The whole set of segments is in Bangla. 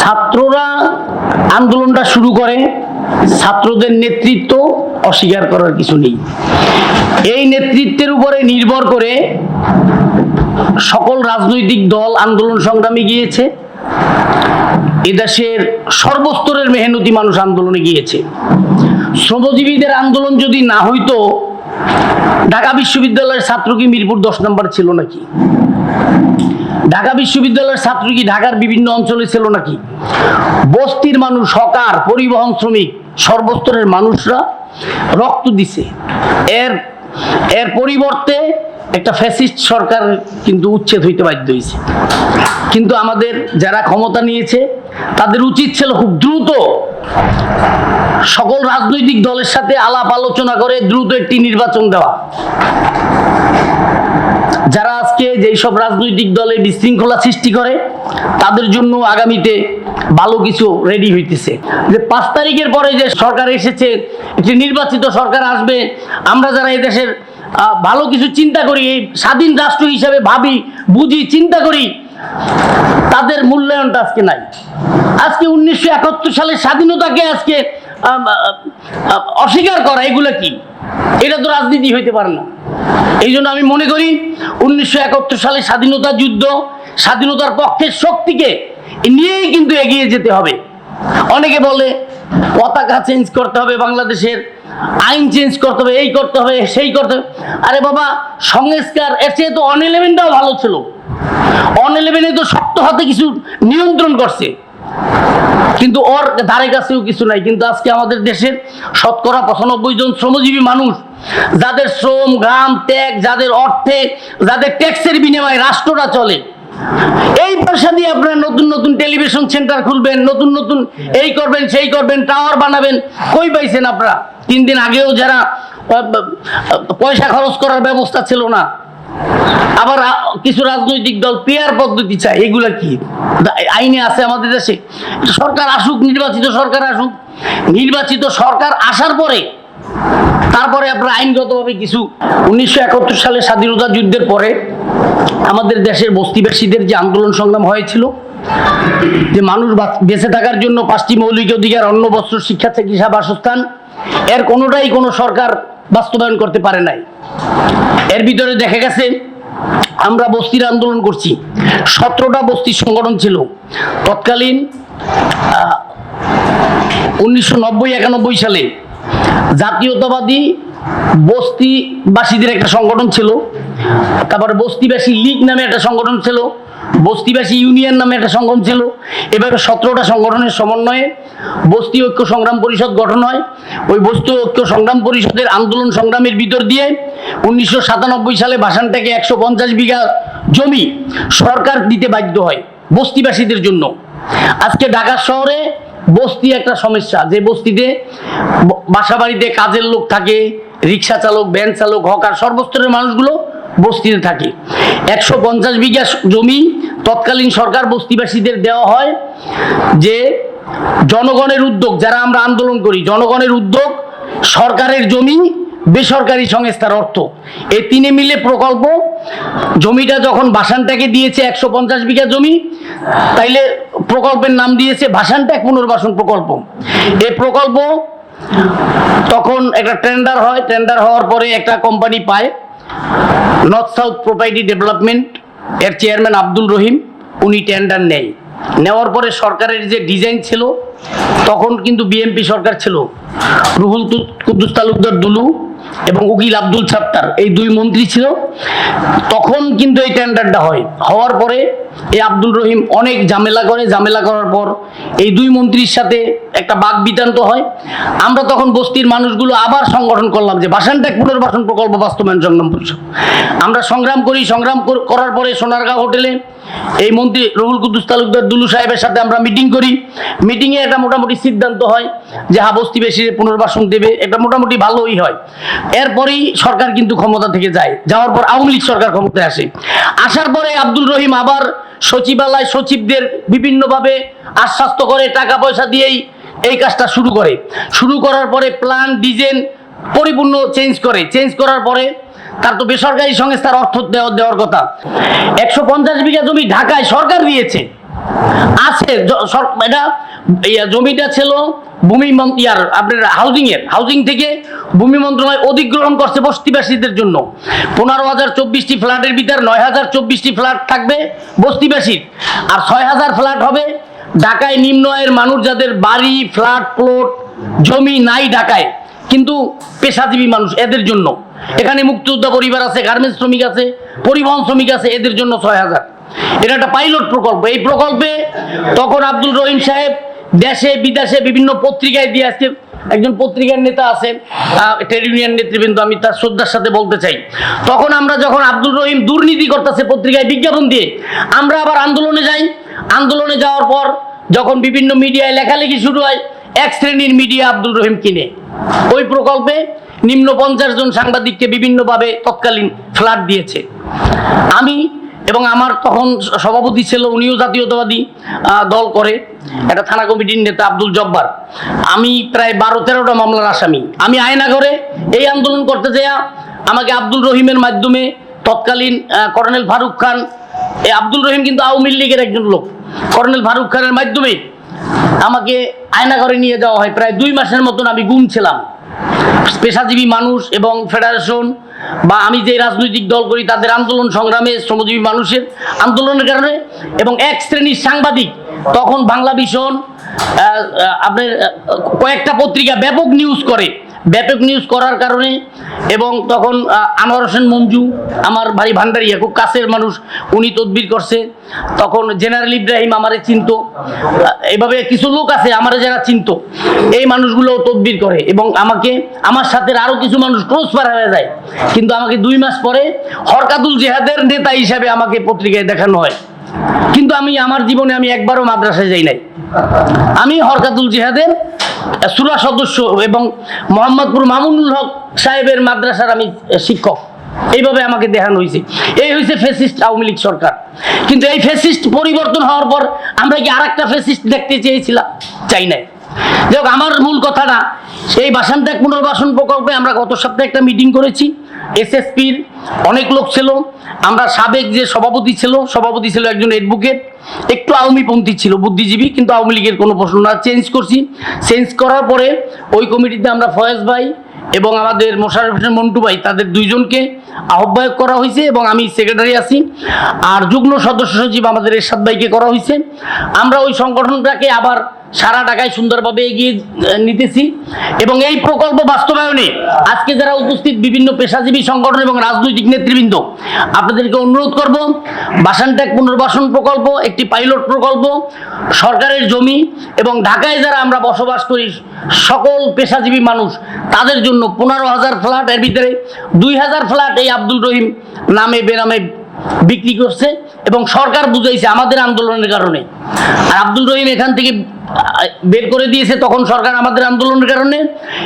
ছাত্ররা আন্দোলনটা শুরু করে, ছাত্রদের নেতৃত্ব অস্বীকার করার কিছু নেই। এই নেতৃত্বের উপরে নির্ভর করে সকল রাজনৈতিক দল আন্দোলন সংগ্রামে গিয়েছে। এদেশের সর্বস্তরের মেহনতি মানুষ আন্দোলনে গিয়েছে। শ্রমজীবীদের আন্দোলন যদি না হইতো, ঢাকা বিশ্ববিদ্যালয়ের ছাত্র কি মিরপুর দশ নম্বর ছিল নাকি? ঢাকা বিশ্ববিদ্যালয়ের ছাত্র কি ঢাকার বিভিন্ন অঞ্চলে ছিল নাকি? বস্তির মানুষ, হকার, পরিবহন শ্রমিক, সর্বস্তরের মানুষরা রক্ত দিছে। এর এর পরিবর্তে একটা ফ্যাসিস্ট সরকার কিন্তু উচ্ছেদ হইতে বাধ্য হয়েছে কিন্তু আমাদের যারা ক্ষমতা নিয়েছে, তাদের উচিত ছিল খুব দ্রুত সকল রাজনৈতিক দলের সাথে আলাপ আলোচনা করে দ্রুত একটি নির্বাচন দেওয়া। যারা আজকে যেই সব রাজনৈতিক দলে বিশৃঙ্খলা সৃষ্টি করে, তাদের জন্য আগামীতে ভালো কিছু রেডি হইতেছে। যে পাঁচ তারিখের পরে যে সরকার এসেছে, একটি নির্বাচিত সরকার আসবে, আমরা যারা এদেশের ভালো কিছু চিন্তা করি, এই স্বাধীন রাষ্ট্র হিসেবে ভাবি, বুঝি, চিন্তা করি, তাদের মূল্যায়নটা আজকে নাই। আজকে উনিশশো একাত্তর সালের স্বাধীনতাকে আজকে অস্বীকার করা, এগুলো কি? এটা তো রাজনীতি হইতে পারে না। এই জন্য আমি মনে করি, উনিশশো একাত্তর সালে স্বাধীনতা যুদ্ধ, স্বাধীনতার পক্ষের শক্তিকে নিয়েই কিন্তু এগিয়ে যেতে হবে। অনেকে বলে, পতাকা চেঞ্জ করতে হবে বাংলাদেশের, আইন চেঞ্জ করতে হবে, এই করতে হবে, সেই করতে হবে। আরে বাবা, সংস্কার, এর চেয়ে তো অন ইলেভেনটাও ভালো ছিল। অন ইলেভেনে তো শক্ত হাতে কিছু নিয়ন্ত্রণ করছে। কিন্তু ওর ধারে কাছেও কিছু নাই। কিন্তু আজকে আমাদের দেশের শতকরা পঁচানব্বই জন শ্রমজীবী মানুষ, যাদের শ্রম, ঘাম, ত্যাগ, যাদের অর্থে, যাদের ট্যাক্সের বিনিময়ে রাষ্ট্রটা চলে। এই পয়সা দিয়ে আপনারা নতুন নতুন টেলিভিশন সেন্টার খুলবেন, নতুন নতুন এই করবেন, সেই করবেন, টাওয়ার বানাবেন। কই পাইছেন আপনারা? তিন দিন আগেও যারা পয়সা খরচ করার ব্যবস্থা ছিল না। আবার কিছু রাজনৈতিক দল পেয়ার পদ্ধতি চায়, এগুলা কি? আইনে আছে আমাদের দেশে। সরকার আসুক, নির্বাচিত সরকার আসুক। নির্বাচিত সরকার আসার পরে, তারপরে আপনার আইনগতভাবে কিছু, উনিশশো একাত্তর সালে স্বাধীনতা যুদ্ধের পরে, আমাদের দেশের বস্তিবাসীদের যে আন্দোলন সংগ্রাম হয়েছিল, যে মানুষ বাঁচ- বেঁচে থাকার জন্য পাঁচটি মৌলিক অধিকার অন্ন বস্ত্র শিক্ষা, চিকিৎসা, বাসস্থান, এর কোনোটাই কোনো সরকার বাস্তবায়ন করতে পারে নাই। এর ভিতরে দেখা গেছে, আমরা বস্তির আন্দোলন করছি। সতেরোটা বস্তির সংগঠন ছিল। তৎকালীন উনিশশো নব্বই একানব্বই সালে জাতীয়তাবাদী বস্তিবাসীদের একটা সংগঠন ছিল। তারপরে বস্তিবাসী লীগ নামে একটা সংগঠন ছিল। বস্তিবাসী ইউনিয়ন নামে একটা সংগঠন ছিল। এভাবে সতেরোটা সংগঠনের সমন্বয়ে বস্তি ঐক্য সংগ্রাম পরিষদ গঠন হয়। ওই বস্তি ঐক্য সংগ্রাম পরিষদের আন্দোলন সংগ্রামের ভিতর দিয়ে উনিশশো সাতানব্বই সালে ভাষানটাকে একশো পঞ্চাশ বিঘা জমি সরকার দিতে বাধ্য হয় বস্তিবাসীদের জন্য। আজকে ঢাকা শহরে বস্তি একটা সমস্যা। যে বস্তিতে বাসা বাড়িতে কাজের লোক থাকে রিক্সা চালক, ভ্যান চালক, হকার সর্বস্তরের মানুষগুলো বস্তিতে থাকে। একশো পঞ্চাশ বিঘা জমি তৎকালীন সরকার বস্তিবাসীদের দেওয়া হয় যে জনগণের উদ্যোগ, যারা আমরা আন্দোলন করি, জনগণের উদ্যোগ সরকারের জমি, বেসরকারি সংস্থার অর্থ। এই তিনে মিলে প্রকল্প, জমিটা যখন ভাসানটাকে দিয়েছে একশো পঞ্চাশ বিঘা জমি, তাইলে প্রকল্পের নাম দিয়েছে ভাসানটাক পুনর্বাসন প্রকল্প। এই প্রকল্প তখন একটা টেন্ডার হয় টেন্ডার হওয়ার পরে একটা কোম্পানি পায় নর্থ সাউথ প্রপার্টি ডেভেলপমেন্ট এর চেয়ারম্যান আব্দুল রহিম, উনি টেন্ডার নেয়। নেওয়ার পরে সরকারের যে ডিজাইন ছিল, তখন কিন্তু বিএমপি সরকার ছিল। রুহুল কুদ্দুস তালুকদার দুলু এবং উকিল আব্দুল সাত্তার এই দুই মন্ত্রী ছিল। তখন কিন্তু এই টেন্ডারটা হয়। হওয়ার পরে এই আব্দুল রহিম অনেক ঝামেলা করে। ঝামেলা করার পর এই দুই মন্ত্রীর সাথে একটা বাক বিতান্ত হয়। আমরা তখন বস্তির মানুষগুলো আবার সংগঠন করলাম যে বাসানটেক পুনর্বাসন প্রকল্প বাস্তবায়ন সংগ্রাম পরিষদ আমরা সংগ্রাম করি। সংগ্রাম করার পরে সোনারগাঁও হোটেলে এই মন্ত্রী রহুল কুদ্দুস তালুকদার দুলু সাহেবের সাথে আমরা মিটিং করি। মিটিংয়ে একটা মোটামুটি সিদ্ধান্ত হয় যে হা বস্তিবাসী পুনর্বাসন দেবে, এটা মোটামুটি ভালোই হয়। এরপরেই সরকার কিন্তু ক্ষমতা থেকে যায়। যাওয়ার পর আওয়ামী লীগ সরকার ক্ষমতায় আসে। আসার পরে আব্দুল রহিম আবার সচিবালয় সচিবদের বিভিন্নভাবে আশ্বাস্ত করে টাকা পয়সা দিয়েই এই কাজটা শুরু করে। শুরু করার পরে প্ল্যান ডিজাইন পরিপূর্ণ চেঞ্জ করে। চেঞ্জ করার পরে তার তো বেসরকারি সংস্থার অর্থ দেওয়া দেওয়ার কথা। একশো পঞ্চাশ বিঘা জমি ঢাকায় সরকার দিয়েছে। আছে এটা জমিটা ছিল ভূমি ইয়ার, আপনার হাউজিং এর। হাউজিং থেকে ভূমি মন্ত্রণালয় অধিগ্রহণ করছে বস্তিবাসীদের জন্য। পনেরো হাজার চব্বিশটি ফ্ল্যাটের ভিতর নয় হাজার চব্বিশটি ফ্ল্যাট থাকবে বস্তিবাসীর। আর ছয় হাজার ফ্ল্যাট হবে ঢাকায় নিম্ন আয়ের মানুষ যাদের বাড়ি, ফ্ল্যাট, প্লট, জমি নাই ঢাকায়। কিন্তু পেশাজীবী মানুষ এদের জন্য। এখানে মুক্তিযোদ্ধা পরিবার আছে গার্মেন্টস শ্রমিক আছে, পরিবহন শ্রমিক আছে, এদের জন্য ছয় হাজার। এটা একটা পাইলট প্রকল্প। এই প্রকল্পে তখন আব্দুল রহিম সাহেব দেশে, বিদেশে বিভিন্ন পত্রিকায় দিয়ে আজকে একজন পত্রিকার নেতা আছেন ট্রেড ইউনিয়ন নেতৃবৃন্দ, আমি তার শ্রদ্ধার সাথে বলতে চাই। তখন আমরা যখন আব্দুল রহিম দুর্নীতি করতেছে পত্রিকায় বিজ্ঞাপন দিয়ে, আমরা আবার আন্দোলনে যাই। আন্দোলনে যাওয়ার পর যখন বিভিন্ন মিডিয়ায় লেখালেখি শুরু হয় এক শ্রেণির মিডিয়া আব্দুল রহিম কিনে। ওই প্রকল্পে নিম্ন পঞ্চাশ জন সাংবাদিককে বিভিন্নভাবে তৎকালীন ফ্ল্যাট দিয়েছে। আমি এবং আমার তখন সভাপতি ছিল, উনিও জাতীয়তাবাদী দল করে, একটা থানা কমিটির নেতা আব্দুল জব্বার। আমি প্রায় বারো তেরোটা মামলার আসামি। আমি আয়নাঘরে এই আন্দোলন করতে যাইয়া আমাকে আব্দুল রহিমের মাধ্যমে তৎকালীন কর্নেল ফারুক খান এই আব্দুল রহিম কিন্তু আওয়ামী লীগের একজন লোক। কর্নেল ফারুক খানের মাধ্যমে আমাকে আয়না আয়নাঘরে নিয়ে যাওয়া হয়। প্রায় দুই মাসের মতন আমি গুম ছিলাম পেশাজীবী মানুষ এবং ফেডারেশন বা আমি যে রাজনৈতিক দল করি, তাদের আন্দোলন সংগ্রামে শ্রমজীবী মানুষের আন্দোলনের কারণে এবং এক শ্রেণির সাংবাদিক, তখন বাংলা ভীষণ আপনার কয়েকটা পত্রিকা ব্যাপক নিউজ করে। ব্যাপক নিউজ করার কারণে এবং তখন আনোয়ার হোসেন মঞ্জু, আমার ভাই ভান্ডারিয়া খুব কাছের মানুষ, উনি তদবির করছে। তখন জেনারেল ইব্রাহিম আমারে চিনত। এভাবে কিছু লোক আছে আমারে যারা চিনত। এই মানুষগুলো তদবির করে এবং আমাকে, আমার সাথে আরও কিছু মানুষ ক্লোজ হয়ে যায়। কিন্তু আমাকে দুই মাস পরে হরকাতুল জেহাদের নেতা হিসাবে আমাকে পত্রিকায় দেখানো হয়। কিন্তু আমি, আমার জীবনে আমি একবারও মাদ্রাসায় যাই নাই। আমি হরকাতুল জিহাদের সুরা সদস্য এবং মোহাম্মদপুর মামুনুল হক সাহেবের মাদ্রাসার আমি শিক্ষক। এইভাবে আমাকে দেখানো হয়েছে। এই হয়েছে ফেসিস্ট আওয়ামী লীগ সরকার। কিন্তু এই ফেসিস্ট পরিবর্তন হওয়ার পর আমরা কি আর একটা ফেসিস্ট দেখতে চেয়েছিলাম? চাই নাই। যাই আমার মূল কথাটা সেই বাসান্তাক পুনর্বাসন প্রকল্পে আমরা গত সপ্তাহে একটা মিটিং করেছি। এসএসপির অনেক লোক ছিল। আমরা সাবেক যে সভাপতি ছিল সভাপতি ছিল একজন অ্যাডভোকেট একটু আওয়ামীপন্থী ছিল, বুদ্ধিজীবী, কিন্তু আওয়ামী লীগের কোনো প্রশ্ন না চেঞ্জ করছি। চেঞ্জ করার পরে ওই কমিটিতে আমরা ফয়েজ ভাই এবং আমাদের মোশারফ হোসেন মন্টু ভাই, তাদের দুইজনকে আহ্বায়ক করা হয়েছে এবং আমি সেক্রেটারি আছি। আর যুগ্ম সদস্য সচিব আমাদের এরশাদ ভাইকে করা হয়েছে। আমরা ওই সংগঠনটাকে আবার সারা ঢাকায় সুন্দরভাবে এগিয়ে নিতেছি। এবং এই প্রকল্প বাস্তবায়নে আজকে যারা উপস্থিত বিভিন্ন পেশাজীবী সংগঠন এবং রাজনৈতিক নেতৃবৃন্দ, আপনাদেরকে অনুরোধ করব বাসানট্যাগ পুনর্বাসন প্রকল্প, একটি পাইলট প্রকল্প, সরকারের জমি এবং ঢাকায় যারা আমরা বসবাস করি, সকল পেশাজীবী মানুষ, তাদের জন্য পনেরো হাজার ফ্ল্যাট এর ভিতরে দুই হাজার ফ্ল্যাট এই আব্দুল রহিম নামে বেনামে বিক্রি করছে এবং সরকার বুঝাইছে আমাদের আন্দোলনের কারণে। আর আব্দুল রহিম এখান থেকে বের করে দিয়েছে তখন সরকার আমাদের আন্দোলনের কারণে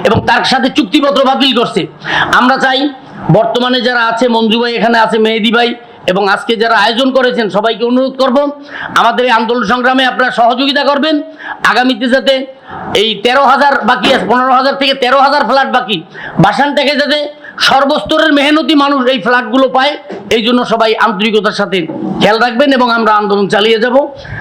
এবং তার সাথে চুক্তিপত্র বাতিল করছে। আমরা চাই বর্তমানে যারা আছে, মঞ্জু ভাই এখানে আছে, মেহেদি ভাই, এবং আজকে যারা আয়োজন করেছেন, সবাইকে অনুরোধ করব, আমাদের এই আন্দোলন সংগ্রামে আপনারা সহযোগিতা করবেন। আগামীতে যাতে এই তেরো হাজার বাকি পনেরো হাজার থেকে তেরো হাজার ফ্ল্যাট বাকি বাসান থেকে যাতে সর্বস্তরের মেহনতি মানুষ এই ফ্ল্যাটগুলো পায়। এই জন্য সবাই আন্তরিকতার সাথে খেয়াল রাখবেন এবং আমরা আন্দোলন চালিয়ে যাব।